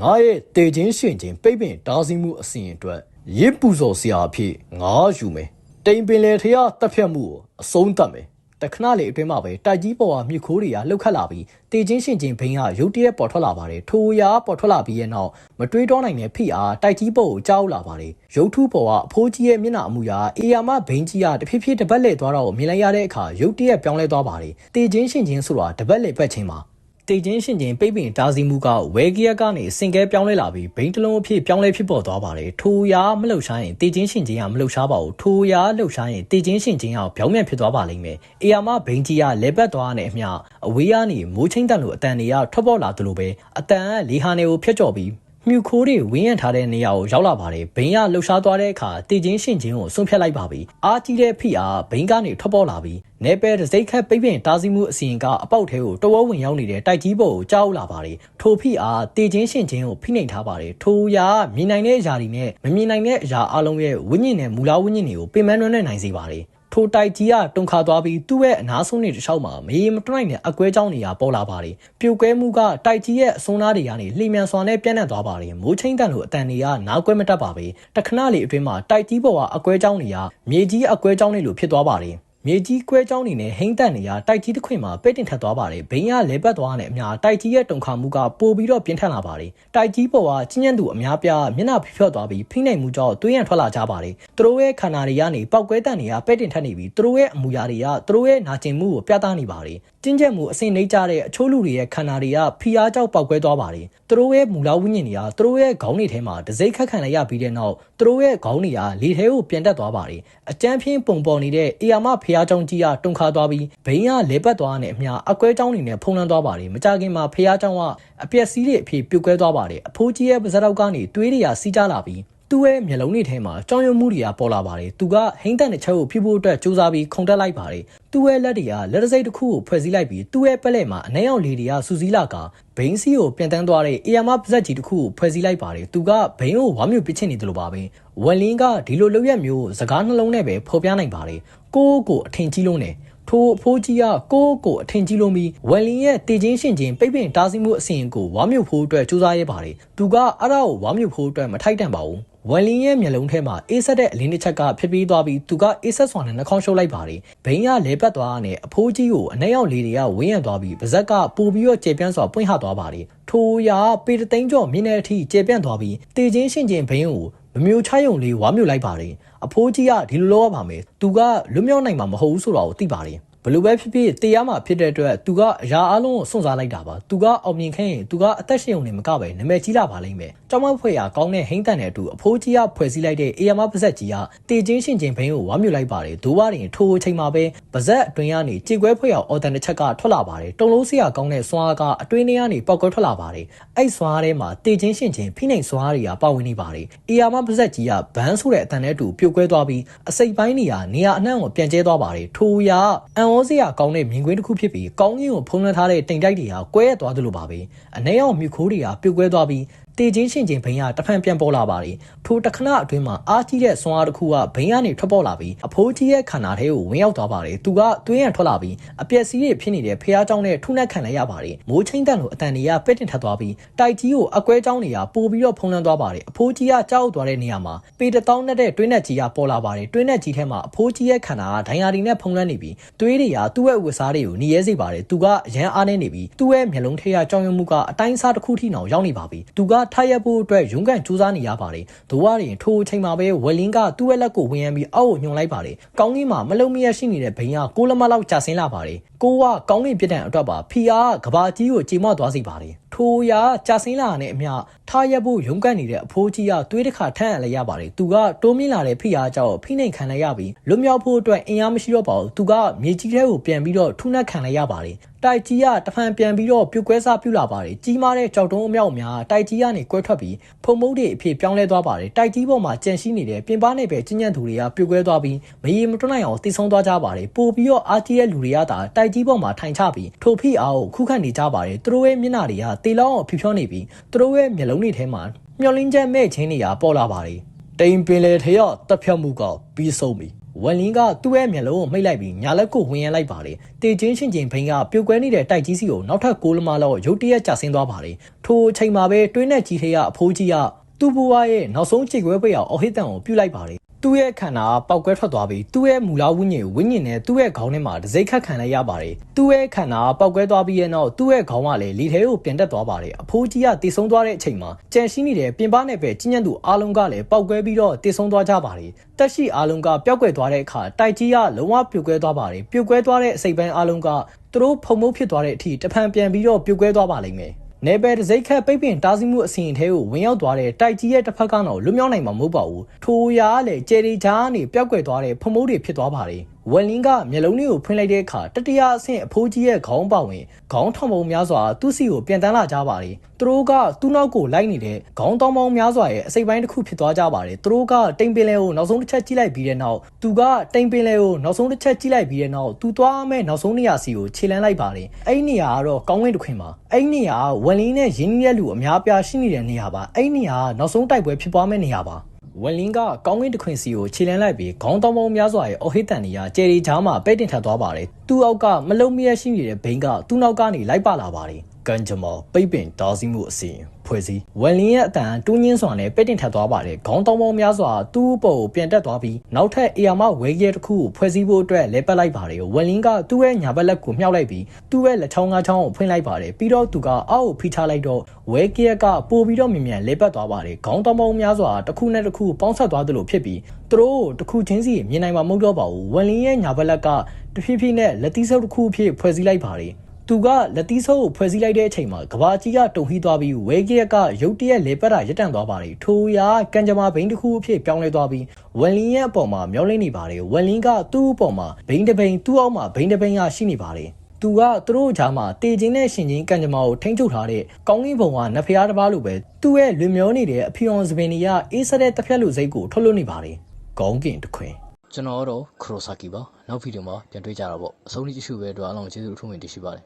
ငါရဲ့တေချင်းရှင်ချင်းပိတ်ပင်တားဆီးမှုအစဉ်အတွက် ရစ်ပူစော်ဆရာအဖြစ်ငါယူမယ်။တိမ်ပင်လေထရတက်ဖြတ်မှုကိုအဆုံးသတ်မယ်တခဏလေးအတွင်းမှာပဲတိုက်ကြီးပေါ်ကမြစ်ခိုးတွေကလှုပ်ခတ်လာပြီးတေချင်းရှင်ချင်းဘိန်းကရုတ်တရက်ပေါ်ထွက်လာပါတယ်ထိုရာပေါ်ထွက်လာပြီးရဲ့နောက်မတွေးတော့နိုင်တဲ့ဖိအားတိုက်ကြီးပေါ်ကိုကြောက်လာပါတယ်ရုတ်ထုပေါ်ကအဖိုးကြီးရဲ့မျက်နှာအမူအရာအေယာမဘိန်းကြီးကတဖြည်းဖြည်းတပတ်လဲသွားတော့မြင်လိုက်ရတဲ့အခါရုတ်တရက်ပြောင်းလဲသွားပါတယ်တေချင်းရှင်ချင်းဆိုတာတပတ်လဲပတ်ချင်းပါ တေချင်းရှင်ချင်းပိတ်ပင်တားစီမှုကဝဲကီယာကနေစင်ကဲပြောင်းလဲလာပြီးဘိန်းတလုံးအဖြစ်ပြောင်းလဲဖြစ်ပေါ်သွားပါတယ်ထိုရာမလှုပ်ရှားရင်တေချင်းရှင်ချင်းကမလှုပ်ရှားပါဘူးထိုရာလှုပ်ရှားရင်တေချင်းရှင်ချင်းကပြောင်းမြန်ဖြစ်သွားပါလိမ့်မယ်အေယာမဘိန်းကြီးကလဲပတ်သွားတဲ့အမျှအဝေးကနေမိုးချင်းတန်လိုအတန်တွေကထွက်ပေါ်လာသလိုပဲအတန်ကလေဟာနေကိုဖျက်ကျော်ပြီး မြူခိုးတွေဝင်းရံထားတဲ့နေရာကိုရောက်လာပါတယ်ဘိန်းကလှုပ်ရှားသွားတဲ့အခါတေချင်းရှင်ချင်းကိုဆွန့်ဖြတ်လိုက်ပါပြီအားကြီးတဲ့ဖိအားဘိန်းကနေထွက်ပေါ်လာပြီးနေပယ်တစိတ်ခတ်ပိတ်ပင်တားဆီးမှုအစီရင်ကအပေါက်ထဲကိုတဝဝင်ရောက်နေတဲ့တိုက်ကြီးပေါ်ကိုကြောက်လာပါတယ်ထိုဖိအားတေချင်းရှင်ချင်းကိုဖိနှိပ်ထားပါတယ်ထိုရာမြင်နိုင်တဲ့အရာတွေနဲ့မမြင်နိုင်တဲ့အရာအလုံးရဲ့ဝိညာဉ်နဲ့မူလဝိညာဉ်တွေကိုပင်ပန်းနှွှဲနိုင်စေပါတယ် ထိုတိုက်ကြီးကတုန်ခါသွားပြီးသူ့ရဲ့အနားဆုံးနေတစ်လျှောက်မှာမရေမတွနိုင်တဲ့အကွဲကြောင်းနေရာပေါ်လာပါတယ်ပြိုကွဲမှုကတိုက်ကြီးရဲ့အစွန်းသားတွေကနေလှိမြန်စွာနဲ့ပြန့်နှံ့သွားပါတယ်မိုးချင်းတန်လိုအတန်တွေကနားကွဲမတတ်ပါပဲတခဏလေးအတွင်းမှာတိုက်ကြီးပေါ်ကအကွဲကြောင်းတွေကမြေကြီးအကွဲကြောင်းတွေလိုဖြစ်သွားပါတယ်မြေကြီးကွဲကြောင်းနေနဲ့ဟိမ့်တန်နေရတိုက်ကြီးတစ်ခွင်မှာပဲ့တင်ထက်သွားပါတယ်ဘိန်းရလဲပတ်သွားတဲ့အမျှတိုက်ကြီးရဲ့တုန်ခါမှုကပိုပြီးတော့ပြင်းထန်လာပါတယ်တိုက်ကြီးပေါ်ကချင်းညံ့သူအများပြားမျက်နှာဖိဖြော့သွားပြီးဖိနှိမ်မှုကြောင့်သွေးရန်ထွက်လာကြပါတယ်သူတို့ရဲ့ခန္ဓာတွေကနေပောက်ကွဲတန်တွေကပဲ့တင်ထက်နေပြီးသူတို့ရဲ့အမူအရာတွေကသူတို့ရဲ့နာကျင်မှုကိုပြသနေပါတယ်တင်းကျပ်မှုအစင်နှိမ့်ကြတဲ့အချိုးလူတွေရဲ့ခန္ဓာတွေကဖိအားကြောင့်ပောက်ကွဲသွားပါတယ်သူတို့ရဲ့မူလဝိညာဉ်တွေကသူတို့ရဲ့ခေါင်းတွေထဲမှာဒစိမ့်ခတ်ခံလိုက်ရပြီးတဲ့နောက်သူတို့ရဲ့ခေါင်းတွေကလေထဲကိုပြန်တက်သွားပါတယ်အကြမ်းဖျင်းပုံပေါ်နေတဲ့အေယာမဖျားကြောင့်ကြီးကတုန်ခါသွားပြီးဘိန်းကလဲပတ်သွားတဲ့အမျှအကွဲကြောင်းတွေနဲ့ဖုံးလွှမ်းသွားပါတယ်မကြခင်မှာဖျားကြောင့်ကအပျက်စီးတွေအဖြစ်ပြုတ်ကွဲသွားပါတယ်အဖိုးကြီးရဲ့ပါဇက်တော့ကနေတွေးတွေကစီးကြလာပြီး သူ့ရဲ့မျက်လုံးတွေထဲမှာကြောင်ရွံ့မှုတွေကပေါ်လာပါတယ်။သူကဟိမ့်တန်တဲ့ချက်ကိုဖြည့်ဖို့အတွက်စူးစမ်းပြီးခုန်တက်လိုက်ပါတယ်။သူ့ရဲ့လက်တွေကလက်တစိတ်တစ်ခုကိုဖွဲ့စည်းလိုက်ပြီးသူ့ရဲ့ပက်လက်မှာအနှဲအောင်လေးတွေကစူးစီးလာကဘိန်းစီကိုပြန်တန်းသွားတဲ့အေယာမပါဇက်ကြီးတစ်ခုကိုဖွဲ့စည်းလိုက်ပါတယ်။သူကဘိန်းကိုဝါမျိုးပစ်ချင်နေတယ်လို့ပါပဲ။ဝက်လင်းကဒီလိုလုပ်ရက်မျိုးစကားနှလုံးနဲ့ပဲဖော်ပြနိုင်ပါတယ်။ကိုကိုအထင်ကြီးလုံးနဲ့ ထိုအဖိုးကြီးကကိုကိုအထင်ကြီးလုံးပြီးဝယ်လင်ရဲ့တည်ချင်းရှင်ချင်းပိတ်ပင်တားဆီးမှုအစီရင်ကိုဝါမြုပ်ဖို့အတွက်စူးစမ်းရပါတယ်။သူကအဲ့ဒါကိုဝါမြုပ်ဖို့အတွက်မထိုက်တန်ပါဘူး။ဝယ်လင်ရဲ့မျက်လုံးထဲမှာအေးဆက်တဲ့အလင်းတစ်ချက်ကဖြစ်ပြီးသွားပြီးသူကအေးဆက်စွာနဲ့နှာခေါင်းရှုပ်လိုက်ပါတယ်။ဘိန်းကလဲပတ်သွားတဲ့အဖိုးကြီးကိုအနှဲရောက်လေးတွေကဝင်းရံသွားပြီးပါဇက်ကပိုပြီးတော့ကျေပြန့်စွာပွင့်ဟသွားပါတယ်။ထိုရာပေတသိန်းကျော်မြင်းတဲ့အထိကျေပြန့်သွားပြီးတည်ချင်းရှင်ချင်းဘိန်းကိုမမျိုးချယုံလေးဝါမျိုးလိုက်ပါတယ်။ အဖိုးကြီးကဒီလိုလုပ်ရပါမယ်။သူကလွတ်မြောက်နိုင်မှာမဟုတ်ဘူးဆိုတာကိုသိပါတယ်။ ဘလို့ပဲဖြစ်ဖြစ်တရားမှာဖြစ်တဲ့အတွက်သူကအရာအလုံးကိုစွန့်စားလိုက်တာပါသူကအောင်မြင်ခဲ့ရင်သူကအသက်ရှင်ုံနဲ့မကပဲနာမည်ကြီးလာပါလိမ့်မယ်ကြောင်မဖွဲ့ရကောင်းတဲ့ဟိမ့်တန်တဲ့အတူအဖိုးကြီးကဖွဲ့စည်းလိုက်တဲ့အေယာမပါဇက်ကြီးကတေချင်းရှင်ချင်းဘိန်းကိုဝါမြူလိုက်ပါတယ်ဒိုးဝါရင်ထိုးချိန်မှာပဲပါဇက်အတွင်းကနေကြေကွဲဖွဲ့ရအော်တန်တစ်ချက်ကထွက်လာပါတယ်တုံလုံးစရာကောင်းတဲ့စွာကအတွင်းထဲကနေပောက်ကွဲထွက်လာပါတယ်အဲ့စွာထဲမှာတေချင်းရှင်ချင်းဖိနှိမ်စွာတွေကပါဝင်နေပါတယ်အေယာမပါဇက်ကြီးကဘန်းဆိုတဲ့အတန်နဲ့အတူပြုတ်ကွဲသွားပြီးအစိပ်ပိုင်းနေရာနေရာအနှံ့ကိုပြန်ကျဲသွားပါတယ်ထိုရာအန်ဩစရာကောင်းတဲ့မြင်ကွင်းတစ်ခုဖြစ်ပြီးကောင်းကင်ကိုဖုံးလွှမ်းထားတဲ့တိမ်တိုက်တွေဟာကွဲရသွားသလိုပါပဲအနှဲအောင်မြူခိုးတွေကပြုတ်ကွဲသွားပြီး တေချင်းရှင်ချင်းဘိန်းကတဖန်ပြန်ပေါ်လာပါတယ်ထိုတခဏအတွင်းမှာအားကြီးတဲ့ဆွမ်းအားတစ်ခုကဘိန်းကနေထွက်ပေါ်လာပြီးအဖိုးကြီးရဲ့ခန္ဓာထဲကိုဝင်ရောက်သွားပါတယ်သူကသွေးရန်ထွက်လာပြီးအပျက်စီးတွေဖြစ်နေတဲ့ဖះเจ้าနဲ့ထုနှက်ခံလိုက်ရပါတယ်မိုးချင်းတန်လိုအတန်တွေကပက်တင်ထပ်သွားပြီးတိုက်ကြီးကိုအကွဲเจ้าတွေကပို့ပြီးတော့ဖုံးလွှမ်းသွားပါတယ်အဖိုးကြီးကကြောက်သွားတဲ့နေရာမှာပေတတောင်းနဲ့တဲ့တွင်းနဲ့ကြီးကပေါ်လာပါတယ်တွင်းနဲ့ကြီးထဲမှာအဖိုးကြီးရဲ့ခန္ဓာကဒိုင်ယာရီနဲ့ဖုံးလွှမ်းနေပြီးသွေးတွေကသူ့ရဲ့ဝတ်စားတွေကိုหนีရဲစေပါတယ်သူကအရန်အားနေနေပြီးသူ့ရဲ့မျက်လုံးထဲကကြောင်ရွံ့မှုကအတိုင်းစားတစ်ခုထိနောင်ရောက်နေပါပြီသူက ထားရဖို့အတွက်ရုန်းကန်စူးစမ်းနေရပါတယ်။ဒိုဝါရင်ထိုအချိန်မှာပဲဝယ်လင်းကသူ့ရဲ့လက်ကိုဝင်ရမ်းပြီးအောက်ကိုညှုံလိုက်ပါတယ်။ကောင်းကင်မှာမလုံမရရှိနေတဲ့ဘိန်းကကိုလမလောက်ကြာဆင်းလာပါတယ်။ကိုကကောင်းကင်ပြစ်ဒဏ်အတွက်ပါဖီယာကကဘာကြီးကိုကြေမော့သွားစေပါတယ်။ထိုရာကြာဆင်းလာတဲ့အမျှထားရက်ဖို့ရုန်းကန်နေတဲ့အဖိုးကြီးကသွေးတစ်ခါထမ်းရလဲရပါတယ်။သူကတိုးမြင့်လာတဲ့ဖိအားကြောင့်ဖိနှိမ်ခံလိုက်ရပြီးလွတ်မြောက်ဖို့အတွက်အင်အားမရှိတော့ပါဘူး။သူကမြေကြီးထဲကိုပြန်ပြီးတော့ထုနှက်ခံလိုက်ရပါတယ်။ တိုက်ကြီးကတဖန်ပြန်ပြီးတော့ပြုတ်ကွဲစားပြုတ်လာပါတယ်ကြီးမားတဲ့ကြောက်တုံးအမြောက်များတိုက်ကြီးကနေကွဲထွက်ပြီးဖုံမုတ်တွေအဖြစ်ပြောင်းလဲသွားပါတယ်တိုက်ကြီးပေါ်မှာကြန့်ရှိနေတဲ့ပြင်ပနဲ့ပဲကျဉ်ညံ့သူတွေကပြုတ်ကွဲသွားပြီးမရေမတွနိုင်အောင်တည်ဆုံသွားကြပါတယ်ပို့ပြီးတော့အားကြီးတဲ့လူတွေကသာတိုက်ကြီးပေါ်မှာထိုင်ချပြီးထိုဖိအားကိုခုခံနေကြပါတယ်သူတို့ရဲ့မျက်နှာတွေကတေလောင်းအောင်ဖြဖြောနေပြီးသူတို့ရဲ့မျက်လုံးတွေထဲမှာမျောလင်းချက်မဲ့ခြင်းတွေကပေါ်လာပါတယ်တိမ်ပင်လေထေရတက်ဖြတ်မှုကပြီးဆုံးပြီ ဝက်လင်းကသူ့ရဲ့မျက်လုံးကိုမှိတ်လိုက်ပြီးညာလက်ကိုဝင်ရလိုက်ပါတယ်။တေချင်းရှင်ချင်းဘိန်းကပြုတ်ကွဲနေတဲ့တိုက်ကြီးစီကိုနောက်ထပ်6လမလောက်ရုတ်တရက်ကျဆင်းသွားပါတယ်။ထိုအချိန်မှာပဲတွင်းနဲ့ကြီးထေးကအဖိုးကြီးကသူ့ဘဝရဲ့နောက်ဆုံးချိန်ခွဲပိတ်အောင်အဟိတန်ကိုပြုတ်လိုက်ပါတယ် သူ့ရဲ့ခန္ဓာပောက်ကွဲထွက်သွားပြီးသူ့ရဲ့မူလဝိညာဉ်ဝိညာဉ်နဲ့သူ့ရဲ့ခေါင်းထဲမှာဒစိမ့်ခတ်ခံလိုက်ရပါတယ်သူ့ရဲ့ခန္ဓာပောက်ကွဲသွားပြီးရဲ့နောက်သူ့ရဲ့ခေါင်းကလည်းလေထဲကိုပြန်တက်သွားပါတယ်အဖိုးကြီးကတည်ဆုံသွားတဲ့အချိန်မှာကြံရှိနေတဲ့ပြင်ပနဲ့ပဲကြီးညံ့သူအားလုံးကလည်းပောက်ကွဲပြီးတော့တည်ဆုံသွားကြပါတယ်တက်ရှိအားလုံးကပျောက်ကွယ်သွားတဲ့အခါတိုက်ကြီးကလုံးဝပြုတ်ကွဲသွားပါတယ်ပြုတ်ကွဲသွားတဲ့အစိပ်ပိုင်းအားလုံးကသူတို့ဖုံမုတ်ဖြစ်သွားတဲ့အထိတဖန်ပြန်ပြီးတော့ပြုတ်ကွဲသွားပါလိမ့်မယ် နေပယ်တစိတ်ခက်ပိတ်ပင်တားဆီးမှုအစီရင်ထဲကိုဝင်ရောက်သွားတဲ့တိုက်ကြီးရဲ့တစ်ဖက်ကတော့လွတ်မြောက်နိုင်မှာမဟုတ်ပါဘူးထိုရာကလည်းကျယ်ရီချာကနေပျောက်ကွယ်သွားတဲ့ဖမိုးတွေဖြစ်သွားပါတယ် ဝယ်လင်းကမျက်လုံးလေးကိုဖွင့်လိုက်တဲ့အခါတတိယအဆင့်အဖိုးကြီးရဲ့ခေါင်းပါဝင်ခေါင်းထောင်ပုံများစွာသူ့စီကိုပြန်တန်းလာကြပါတယ်သူတို့ကသူ့နောက်ကိုလိုက်နေတဲ့ခေါင်းတောင်းပေါင်းများစွာရဲ့အစိပ်ပိုင်းတစ်ခုဖြစ်သွားကြပါတယ်သူတို့ကတိမ်ပင်လဲကိုနောက်ဆုံးတစ်ချက်ကြည့်လိုက်ပြီးတဲ့နောက်သူကတိမ်ပင်လဲကိုနောက်ဆုံးတစ်ချက်ကြည့်လိုက်ပြီးတဲ့နောက်သူသွားမဲ့နောက်ဆုံးနေရာစီကိုခြေလန်းလိုက်ပါတယ်အဲ့ဒီနေရာကတော့ကောင်းဝင်းတစ်ခွင်ပါအဲ့ဒီနေရာကဝယ်လင်းနဲ့ရင်းနှီးတဲ့လူအများပြားရှိနေတဲ့နေရာပါအဲ့ဒီနေရာကနောက်ဆုံးတိုက်ပွဲဖြစ်ပွားမဲ့နေရာပါ ဝဝက်လင်းကကောင်းကင်တစ်ခွင်စီကိုခြေလန်းလိုက်ပြီးခေါင်းတောင်းပေါင်းများစွာရဲ့အော်ဟစ်တန်တွေကကျယ်ရီချားမှာပဲ့တင်ထပ်သွားပါတယ်သူ့အောက်ကမလုံးမရရှိနေတဲ့ဘိန်းကသူ့နောက်ကနေလိုက်ပါလာပါတယ် ကန်ဂျမောပိတ်ပင်တားဆီးမှုအစီရင်ဖွဲ့စည်းဝက်လင်းရဲ့အတန်တူးညင်းစွာနဲ့ပဲ့တင်ထပ်သွားပါတယ်ခေါင်းတောင်းပေါင်းများစွာသူ့အပေါ်ကိုပြန်တက်သွားပြီးနောက်ထပ်အေယာမဝဲရဲတစ်ခုကိုဖွဲ့စည်းဖို့အတွက်လဲပတ်လိုက်ပါတယ်ဝက်လင်းကသူ့ရဲ့ညာဘက်လက်ကိုမြှောက်လိုက်ပြီးသူ့ရဲ့လက်ချောင်းငါးချောင်းကိုဖွင့်လိုက်ပါတယ်ပြီးတော့သူကအောက်ကိုဖိချလိုက်တော့ဝဲကက်ကပို့ပြီးတော့မြင်မြန်လဲပတ်သွားပါတယ်ခေါင်းတောင်းပေါင်းများစွာတစ်ခုနဲ့တစ်ခုပေါင်းဆက်သွားသလိုဖြစ်ပြီးသူတို့တစ်ခုချင်းစီမြင်နိုင်မှာမဟုတ်တော့ပါဘူးဝက်လင်းရဲ့ညာဘက်လက်ကတဖြည်းဖြည်းနဲ့လက်သီးဆုပ်တစ်ခုအဖြစ်ဖွဲ့စည်းလိုက်ပါတယ် သူကလက်သီးဆုပ်ကိုဖွဲ့စည်းလိုက်တဲ့အချိန်မှာကဘာကြီးကတုံဟီးသွားပြီးဝဲကရက်ကရုတ်တရက်လေပတ်တာရပ်တန့်သွားပါတယ်ထိုးရာကန်ကြမာဘိန်းတစ်ခုအဖြစ်ပြောင်းလဲသွားပြီးဝက်လင်းရဲ့အပေါ်မှာမျောလင်းနေပါတယ်ဝက်လင်းကသူ့အပေါ်မှာဘိန်းတစ်ဘိန်းသူ့အောက်မှာဘိန်းတစ်ဘိန်းရရှိနေပါတယ်သူကသူတို့ကြားမှာတေချင်းနဲ့ရှင်ချင်းကံကြမ္မာကိုထိန်းချုပ်ထားတဲ့ကောင်းကင်ဘုံကနဖျားတစ်ပါးလိုပဲသူ့ရဲ့လွင်မျောနေတဲ့အဖီအောင်စပင်တွေကအေးဆက်တဲ့တစ်ဖက်လူစိတ်ကိုထုတ်လွှတ်နေပါတယ်။ကောင်းကင်တစ်ခွင် ကျွန်တော်ကတော့ခရိုဆာကီပါနောက်ဗီဒီယိုမှာပြန်တွေ့ကြတာပေါ့အဆုံးထိကြည့်ရှုပဲအတွက်အားလုံးကျေးဇူးအထူးတင်ရှိပါတယ်